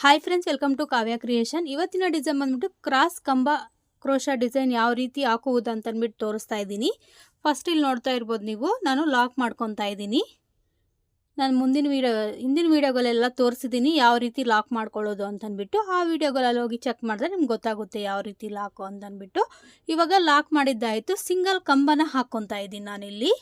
Hi friends welcome to Kavya creation ಇವತ್ತಿನ design ಬಂದ್ಬಿಟ್ಟು cross ಕಂಬ ಕ್ರೋಶ ಡಿಸೈನ್ ಯಾವ ರೀತಿ ಹಾಕುವುದು ಅಂತ ಅಂದ್ಬಿಟ್ಟು ತೋರಿಸ್ತಾ ಇದ್ದೀನಿ. ಫಸ್ಟ್ ಇಲ್ಲಿ ನೋಡ್ತಾ ಇರ್ಬೋದು ನೀವು, ನಾನು ಲಾಕ್ ಮಾಡ್ಕೊತಾ ಇದ್ದೀನಿ. ನಾನು ಮುಂದಿನ ವೀಡಿಯೋ ಹಿಂದಿನ ವೀಡಿಯೋಗಳೆಲ್ಲ ತೋರಿಸಿದ್ದೀನಿ ಯಾವ ರೀತಿ ಲಾಕ್ ಮಾಡ್ಕೊಳ್ಳೋದು ಅಂತಂದ್ಬಿಟ್ಟು ಆ ವೀಡಿಯೋಗಳಲ್ಲಿ ಹೋಗಿ ಚೆಕ್ ಮಾಡಿದ್ರೆ ನಿಮ್ಗೆ ಗೊತ್ತಾಗುತ್ತೆ ಯಾವ ರೀತಿ ಲಾಕು ಅಂತಂದ್ಬಿಟ್ಟು ಇವಾಗ ಲಾಕ್ ಮಾಡಿದ್ದಾಯಿತು ಸಿಂಗಲ್ ಕಂಬನ ಹಾಕ್ಕೊತಾ ಇದ್ದೀನಿ ನಾನಿಲ್ಲಿ.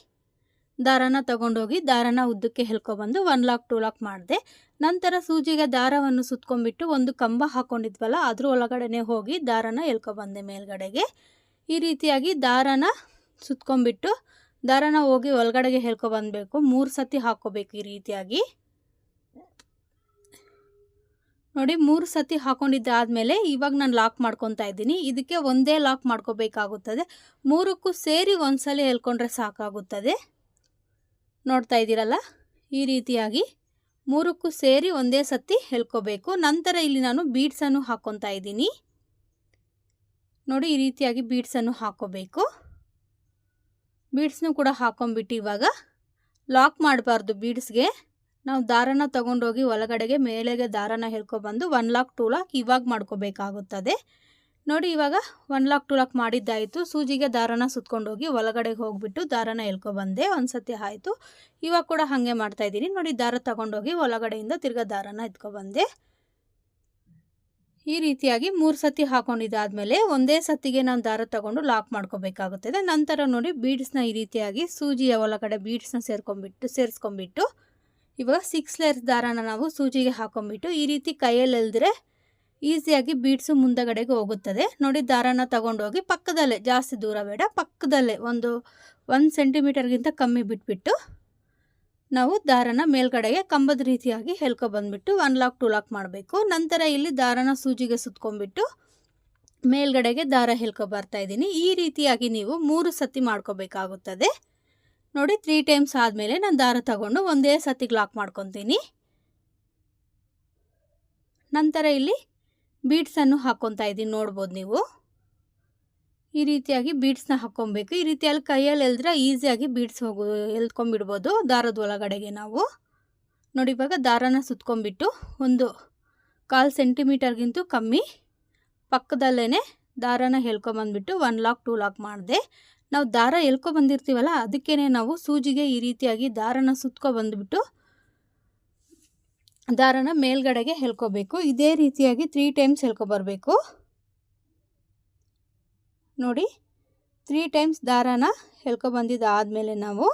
ದಾರನ ತಗೊಂಡೋಗಿ ದಾರನ ಉದ್ದಕ್ಕೆ ಹೆಲ್ಕೊಬಂದು ಒನ್ ಲಾಕ್ ಟೂ ಲಾಕ್ ಮಾಡಿದೆ. ನಂತರ ಸೂಜಿಗೆ ದಾರವನ್ನು ಸುತ್ಕೊಂಡ್ಬಿಟ್ಟು ಒಂದು ಕಂಬ ಹಾಕ್ಕೊಂಡಿದ್ವಲ್ಲ ಅದ್ರ ಒಳಗಡೆನೆ ಹೋಗಿ ದಾರನ ಎಳ್ಕೊಬಂದೆ ಮೇಲ್ಗಡೆಗೆ. ಈ ರೀತಿಯಾಗಿ ದಾರನ ಸುತ್ಕೊಂಡ್ಬಿಟ್ಟು ದಾರನ ಹೋಗಿ ಒಳಗಡೆಗೆ ಹೇಳ್ಕೊಬಂದಬೇಕು ಮೂರು ಸತಿ ಹಾಕ್ಕೋಬೇಕು ಈ ರೀತಿಯಾಗಿ. ನೋಡಿ, ಮೂರು ಸತಿ ಹಾಕೊಂಡಿದ್ದಾದಮೇಲೆ ಇವಾಗ ನಾನು ಲಾಕ್ ಮಾಡ್ಕೊತಾ ಇದ್ದೀನಿ. ಇದಕ್ಕೆ ಒಂದೇ ಲಾಕ್ ಮಾಡ್ಕೋಬೇಕಾಗುತ್ತದೆ. ಮೂರಕ್ಕೂ ಸೇರಿ ಒಂದ್ಸಲ ಹೇಳ್ಕೊಂಡ್ರೆ ಸಾಕಾಗುತ್ತದೆ. ನೋಡ್ತಾ ಇದ್ದೀರಲ್ಲ? ಈ ರೀತಿಯಾಗಿ ಮೂರಕ್ಕೂ ಸೇರಿ ಒಂದೇ ಸತಿ ಹೇಳ್ಕೋಬೇಕು. ನಂತರ ಇಲ್ಲಿ ನಾನು ಬೀಡ್ಸನ್ನು ಹಾಕ್ಕೊತಾ ಇದ್ದೀನಿ. ನೋಡಿ, ಈ ರೀತಿಯಾಗಿ ಬೀಡ್ಸನ್ನು ಹಾಕ್ಕೋಬೇಕು ಬೀಡ್ಸ್ನು ಕೂಡ ಹಾಕೊಂಡ್ಬಿಟ್ಟು ಇವಾಗ ಲಾಕ್ ಮಾಡಬಾರ್ದು ಬೀಡ್ಸ್ಗೆ ನಾವು ದಾರನ ತಗೊಂಡೋಗಿ ಒಳಗಡೆಗೆ ಮೇಲೆಗೆ ದಾರನ ಹೇಳ್ಕೊಬಂದು ಒನ್ ಲಾಕ್ ಟೂ ಲಾಕ್ ಇವಾಗ ಮಾಡ್ಕೋಬೇಕಾಗುತ್ತದೆ. ನೋಡಿ ಇವಾಗ ಒನ್ ಲಾಕ್ ಟು ಲಾಕ್ ಮಾಡಿದ್ದಾಯಿತು. ಸೂಜಿಗೆ ದಾರನ ಸುತ್ಕೊಂಡೋಗಿ ಒಳಗಡೆಗೆ ಹೋಗಿಬಿಟ್ಟು ದಾರನ ಎಳ್ಕೊಬಂದೆ ಒಂದು ಸತಿ ಆಯಿತು. ಇವಾಗ ಕೂಡ ಹಾಗೆ ಮಾಡ್ತಾಯಿದ್ದೀನಿ ನೋಡಿ ದಾರ ತಗೊಂಡೋಗಿ ಒಳಗಡೆಯಿಂದ ತಿರ್ಗಾ ದಾರನ ಎತ್ಕೊಬಂದೆ ಈ ರೀತಿಯಾಗಿ ಮೂರು ಸತಿ ಹಾಕೊಂಡಿದ್ದಾದಮೇಲೆ ಒಂದೇ ಸತಿಗೆ ನಾನು ದಾರ ತಗೊಂಡು ಲಾಕ್ ಮಾಡ್ಕೋಬೇಕಾಗುತ್ತದೆ. ನಂತರ ನೋಡಿ ಬೀಡ್ಸ್ನ ಈ ರೀತಿಯಾಗಿ ಸೂಜಿಯ ಒಳಗಡೆ ಬೀಡ್ಸ್ನ ಸೇರ್ಕೊಂಡ್ಬಿಟ್ಟು ಸೇರಿಸ್ಕೊಂಬಿಟ್ಟು ಇವಾಗ ಸಿಕ್ಸ್ ಲೇಯರ್ಸ್ ದಾರನ ನಾವು ಸೂಜಿಗೆ ಹಾಕೊಂಡ್ಬಿಟ್ಟು ಈ ರೀತಿ ಕೈಯಲ್ಲಿ ಎಲ್ದ್ರೆ ಈಸಿಯಾಗಿ ಬೀಡ್ಸು ಮುಂದಗಡೆಗೆ ಹೋಗುತ್ತದೆ. ನೋಡಿ, ದಾರನ ತಗೊಂಡೋಗಿ ಪಕ್ಕದಲ್ಲೇ, ಜಾಸ್ತಿ ದೂರ ಬೇಡ, ಪಕ್ಕದಲ್ಲೇ ಒಂದು ಒಂದು ಸೆಂಟಿಮೀಟರ್ಗಿಂತ ಕಮ್ಮಿ ಬಿಟ್ಬಿಟ್ಟು ನಾವು ದಾರನ ಮೇಲ್ಗಡೆಗೆ ಕಂಬದ ರೀತಿಯಾಗಿ ಹೇಳ್ಕೊ ಬಂದುಬಿಟ್ಟು ಒನ್ ಲಾಕ್ ಟು ಲಾಕ್ ಮಾಡಬೇಕು. ನಂತರ ಇಲ್ಲಿ ದಾರನ ಸೂಜಿಗೆ ಸುತ್ಕೊಂಡ್ಬಿಟ್ಟು ಮೇಲ್ಗಡೆಗೆ ದಾರ ಹೆಲ್ಕೊ ಬರ್ತಾ ಇದ್ದೀನಿ. ಈ ರೀತಿಯಾಗಿ ನೀವು ಮೂರು ಸತಿ ಮಾಡ್ಕೋಬೇಕಾಗುತ್ತದೆ. ನೋಡಿ ತ್ರೀ ಟೈಮ್ಸ್ ಆದಮೇಲೆ ನಾನು ದಾರ ತಗೊಂಡು ಒಂದೇ ಸತಿಗೆ ಲಾಕ್ ಮಾಡ್ಕೊತೀನಿ. ನಂತರ ಇಲ್ಲಿ ಬೀಡ್ಸನ್ನು ಹಾಕ್ಕೊತಾ ಇದ್ದೀನಿ. ನೋಡ್ಬೋದು ನೀವು. ಈ ರೀತಿಯಾಗಿ ಬೀಡ್ಸ್ನ ಹಾಕ್ಕೊಬೇಕು ಈ ರೀತಿಯಲ್ಲಿ ಕೈಯಲ್ಲಿ ಎಲ್ದ್ರೆ ಈಸಿಯಾಗಿ ಬೀಡ್ಸ್ ಹೋಗು ಎಲ್ತ್ಕೊಂಡ್ಬಿಡ್ಬೋದು ದಾರದ ಒಳಗಡೆಗೆ ನಾವು. ನೋಡಿ ಇವಾಗ ದಾರನ ಸುತ್ಕೊಂಡ್ಬಿಟ್ಟು ಒಂದು ಕಾಲು ಸೆಂಟಿಮೀಟರ್ಗಿಂತೂ ಕಮ್ಮಿ ಪಕ್ಕದಲ್ಲೇ ದಾರನ ಹೇಳ್ಕೊಂಬಂದ್ಬಿಟ್ಟು ಒನ್ ಲಾಕ್ ಟೂ ಲಾಕ್ ಮಾಡಿದೆ. ನಾವು ದಾರ ಎಳ್ಕೊಬಂದಿರ್ತೀವಲ್ಲ ಅದಕ್ಕೇ ನಾವು ಸೂಜಿಗೆ ಈ ರೀತಿಯಾಗಿ ದಾರನ ಸುತ್ಕೊಬಂದ್ಬಿಟ್ಟು ದಾರನ ಮೇಲ್ಗಡೆಗೆ ಹೇಳ್ಕೋಬೇಕು. ಇದೇ ರೀತಿಯಾಗಿ ತ್ರೀ ಟೈಮ್ಸ್ ಹೇಳ್ಕೊಬರ್ಬೇಕು. ನೋಡಿ ತ್ರೀ ಟೈಮ್ಸ್ ದಾರನ ಹೇಳ್ಕೊಬಂದಿದ್ದಾದಮೇಲೆ ನಾವು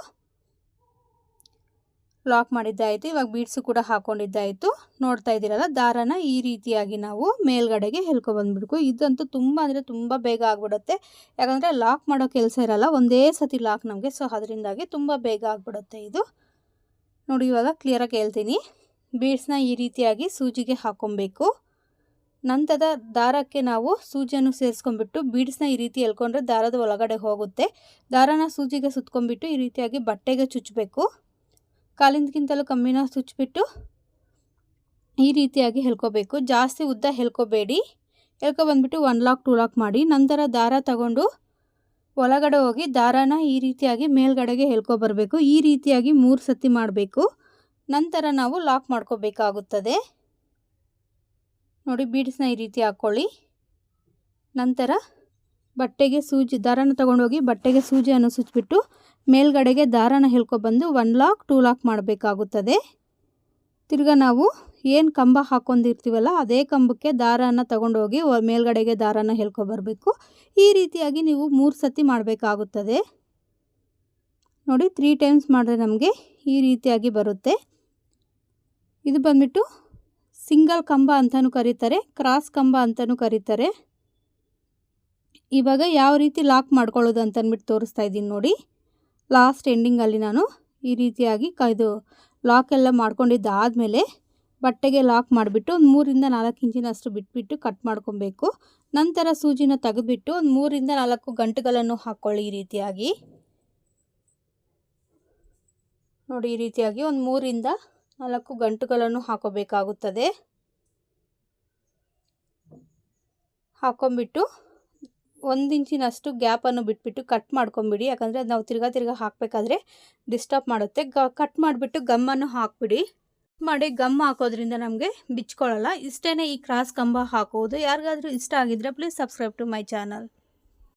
ಲಾಕ್ ಮಾಡಿದ್ದಾಯಿತು. ಇವಾಗ ಬೀಡ್ಸು ಕೂಡ ಹಾಕ್ಕೊಂಡಿದ್ದಾಯಿತು ನೋಡ್ತಾ ಇದ್ದೀರಲ್ಲ, ದಾರನ ಈ ರೀತಿಯಾಗಿ ನಾವು ಮೇಲ್ಗಡೆಗೆ ಹೇಳ್ಕೊಬಂದ್ಬಿಡ್ಕು ಇದಂತೂ ತುಂಬ ಅಂದರೆ ತುಂಬ ಬೇಗ ಆಗಿಬಿಡುತ್ತೆ. ಯಾಕಂದರೆ ಲಾಕ್ ಮಾಡೋ ಕೆಲಸ ಇರಲ್ಲ, ಒಂದೇ ಸತಿ ಲಾಕ್ ನಮಗೆ. ಸೊ ಅದರಿಂದಾಗಿ ತುಂಬ ಬೇಗ ಆಗಿಬಿಡುತ್ತೆ ಇದು. ನೋಡಿ, ಇವಾಗ ಕ್ಲಿಯರಾಗಿ ಹೇಳ್ತೀನಿ. ಬೀಡ್ಸ್ನ ಈ ರೀತಿಯಾಗಿ ಸೂಜಿಗೆ ಹಾಕ್ಕೊಬೇಕು ನಂತರದ ದಾರಕ್ಕೆ ನಾವು ಸೂಜಿಯನ್ನು ಸೇರಿಸ್ಕೊಂಡ್ಬಿಟ್ಟು ಬೀಡ್ಸ್ನ ಈ ರೀತಿ ಎಳ್ಕೊಂಡ್ರೆ ದಾರದ ಒಳಗಡೆ ಹೋಗುತ್ತೆ. ದಾರನ ಸೂಜಿಗೆ ಸುತ್ಕೊಂಡ್ಬಿಟ್ಟು ಈ ರೀತಿಯಾಗಿ ಬಟ್ಟೆಗೆ ಚುಚ್ಚಬೇಕು ಕಾಲಿಂದಕ್ಕಿಂತಲೂ ಕಮ್ಮಿನ ಚುಚ್ಚಿಬಿಟ್ಟು ಈ ರೀತಿಯಾಗಿ ಹೇಳ್ಕೋಬೇಕು ಜಾಸ್ತಿ ಉದ್ದ ಹೇಳ್ಕೋಬೇಡಿ ಹೇಳ್ಕೊಬಂದ್ಬಿಟ್ಟು ಒನ್ ಲಾಕ್, ಟೂ ಲಾಕ್ ಮಾಡಿ ನಂತರ ದಾರ ತಗೊಂಡು ಒಳಗಡೆ ಹೋಗಿ ದಾರನ ಈ ರೀತಿಯಾಗಿ ಮೇಲ್ಗಡೆಗೆ ಹೇಳ್ಕೊಬರ್ಬೇಕು ಈ ರೀತಿಯಾಗಿ ಮೂರು ಸತಿ ಮಾಡಬೇಕು. ನಂತರ ನಾವು ಲಾಕ್ ಮಾಡ್ಕೋಬೇಕಾಗುತ್ತದೆ. ನೋಡಿ ಬೀಡ್ಸ್ನ ಈ ರೀತಿ ಹಾಕ್ಕೊಳ್ಳಿ ನಂತರ ಬಟ್ಟೆಗೆ ಸೂಜಿ, ದಾರನ ತಗೊಂಡೋಗಿ ಬಟ್ಟೆಗೆ ಸೂಜಿಯನ್ನು ಸುಚ್ಚಿಬಿಟ್ಟು ಮೇಲ್ಗಡೆಗೆ ದಾರನ ಹೇಳ್ಕೊಬಂದು ಒನ್ ಲಾಕ್ ಟೂ ಲಾಕ್ ಮಾಡಬೇಕಾಗುತ್ತದೆ. ತಿರ್ಗ ನಾವು ಏನು ಕಂಬ ಹಾಕ್ಕೊಂಡಿರ್ತೀವಲ್ಲ, ಅದೇ ಕಂಬಕ್ಕೆ ದಾರನ ತಗೊಂಡೋಗಿ ಮೇಲ್ಗಡೆಗೆ ದಾರನ ಹೇಳ್ಕೊಬರ್ಬೇಕು ಈ ರೀತಿಯಾಗಿ ನೀವು ಮೂರು ಸತಿ ಮಾಡಬೇಕಾಗುತ್ತದೆ. ನೋಡಿ ತ್ರೀ ಟೈಮ್ಸ್ ಮಾಡಿದ್ರೆ ನಮಗೆ ಈ ರೀತಿಯಾಗಿ ಬರುತ್ತೆ. ಇದು ಬಂದ್ಬಿಟ್ಟು ಸಿಂಗಲ್ ಕಂಬ ಅಂತಲೂ ಕರೀತಾರೆ ಕ್ರಾಸ್ ಕಂಬ ಅಂತಲೂ ಕರೀತಾರೆ. ಇವಾಗ ಯಾವ ರೀತಿ ಲಾಕ್ ಮಾಡ್ಕೊಳ್ಳೋದು ಅಂತಂದ್ಬಿಟ್ಟು ತೋರಿಸ್ತಾ ಇದ್ದೀನಿ ನೋಡಿ. ಲಾಸ್ಟ್ ಎಂಡಿಂಗಲ್ಲಿ ನಾನು ಈ ರೀತಿಯಾಗಿ ಇದು ಲಾಕ್ ಎಲ್ಲ ಮಾಡ್ಕೊಂಡಿದ್ದಾದಮೇಲೆ ಬಟ್ಟೆಗೆ ಲಾಕ್ ಮಾಡಿಬಿಟ್ಟು ಒಂದು ಮೂರಿಂದ ನಾಲ್ಕು ಇಂಚಿನಷ್ಟು ಬಿಟ್ಬಿಟ್ಟು ಕಟ್ ಮಾಡ್ಕೊಬೇಕು. ನಂತರ ಸೂಜಿನ ತೆಗೆದುಬಿಟ್ಟು ಒಂದು ಮೂರಿಂದ ನಾಲ್ಕು ಗಂಟುಗಳನ್ನು ಹಾಕ್ಕೊಳ್ಳಿ ಈ ರೀತಿಯಾಗಿ. ನೋಡಿ, ಈ ರೀತಿಯಾಗಿ ಒಂದು ಮೂರಿಂದ ನಾಲ್ಕು ಗಂಟುಗಳನ್ನು ಹಾಕೋಬೇಕಾಗುತ್ತದೆ. ಹಾಕೊಂಬಿಟ್ಟು ಒಂದು ಇಂಚಿನಷ್ಟು ಗ್ಯಾಪನ್ನು ಬಿಟ್ಬಿಟ್ಟು ಕಟ್ ಮಾಡ್ಕೊಂಬಿಡಿ. ಯಾಕಂದರೆ ಅದು ನಾವು ತಿರ್ಗಾ ತಿರ್ಗಾ ಹಾಕಬೇಕಾದ್ರೆ ಡಿಸ್ಟರ್ಬ್ ಮಾಡುತ್ತೆ. ಗ, ಕಟ್ ಮಾಡಿಬಿಟ್ಟು ಗಮ್ಮನ್ನು ಹಾಕ್ಬಿಡಿ. ಮಾಡಿ ಗಮ್ ಹಾಕೋದ್ರಿಂದ ನಮಗೆ ಬಿಚ್ಕೊಳ್ಳಲ್ಲ. ಇಷ್ಟೇ ಈ ಕ್ರಾಸ್ ಕಂಬ ಹಾಕೋದು ಯಾರಿಗಾದರೂ ಇಷ್ಟ ಆಗಿದ್ರೆ please subscribe to my channel